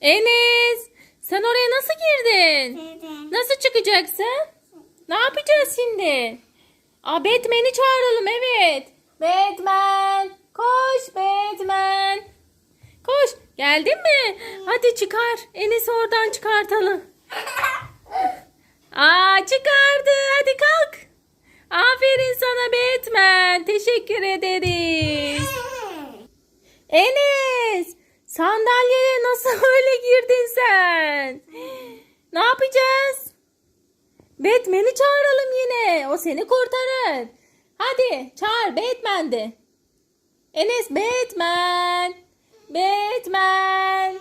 Enes sen oraya nasıl girdin? Nasıl çıkacaksın? Ne yapacağız şimdi? Aa Batman'i çağıralım evet. Batman koş Batman. Koş geldin mi? Hadi çıkar. Enes'i oradan çıkartalım. Aa çıkardı hadi kalk. Aferin sana Batman. Teşekkür ederiz. Enes sandalyeye nasıl öyle girdin sen? Ne yapacağız? Batman'i çağıralım yine. O seni kurtarır. Hadi çağır Batman de. Enes Batman. Batman.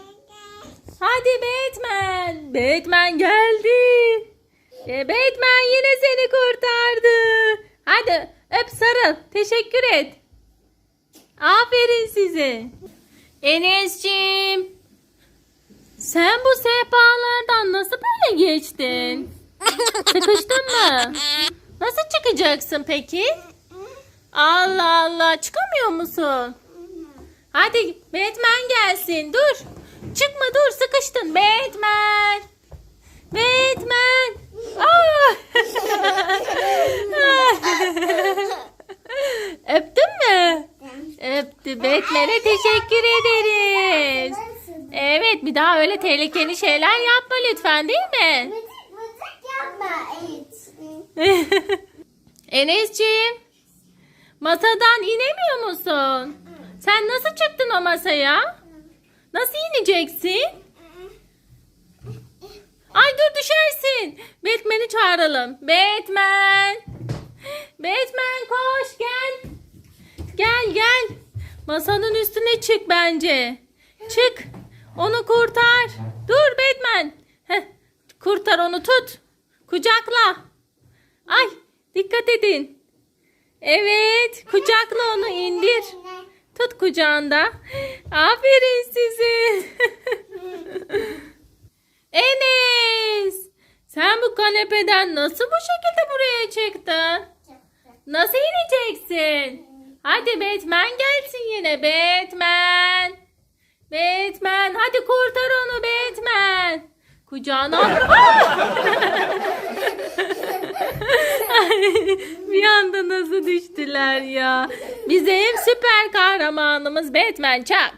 Hadi Batman. Batman geldi. E, Batman yine seni kurtardı. Hadi öp sarıl. Teşekkür et. Aferin size. Enes'cim. Sen bu sehpalardan nasıl böyle geçtin? Sıkıştın mı? Nasıl çıkacaksın peki? Allah Allah çıkamıyor musun? Hadi Batman gelsin dur. Çıkma dur sıkıştın Batman. Batman'e teşekkür ederiz. Evet bir daha öyle tehlikeli şeyler yapma lütfen değil mi? Müzik müzik yapma. Enes'ciğim masadan inemiyor musun? Sen nasıl çıktın o masaya? Nasıl ineceksin? Ay dur düşersin. Batman'i çağıralım. Batman. Batman koş gel. Gel gel. Masanın üstüne çık bence. Çık. Onu kurtar. Dur Batman. Heh, kurtar onu tut. Kucakla. Ay dikkat edin. Evet kucakla onu indir. Tut kucağında. Aferin size. Enes. Sen bu kanepeden nasıl bu şekilde buraya çıktın? Nasıl ineceksin? Hadi Batman gelsin yine Batman. Batman hadi kurtar onu Batman. Kucağına. Bir anda nasıl düştüler ya. Bize hem süper kahramanımız Batman Çak.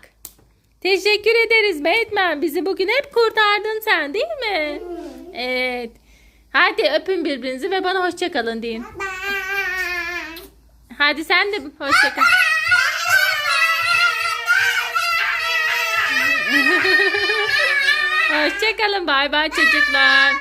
Teşekkür ederiz Batman. Bizi bugün hep kurtardın sen değil mi? Evet. Hadi öpün birbirinizi ve bana hoşça kalın deyin. Hadi sen de hoşça kal. Hoşça kalın. Bay bay çocuklar.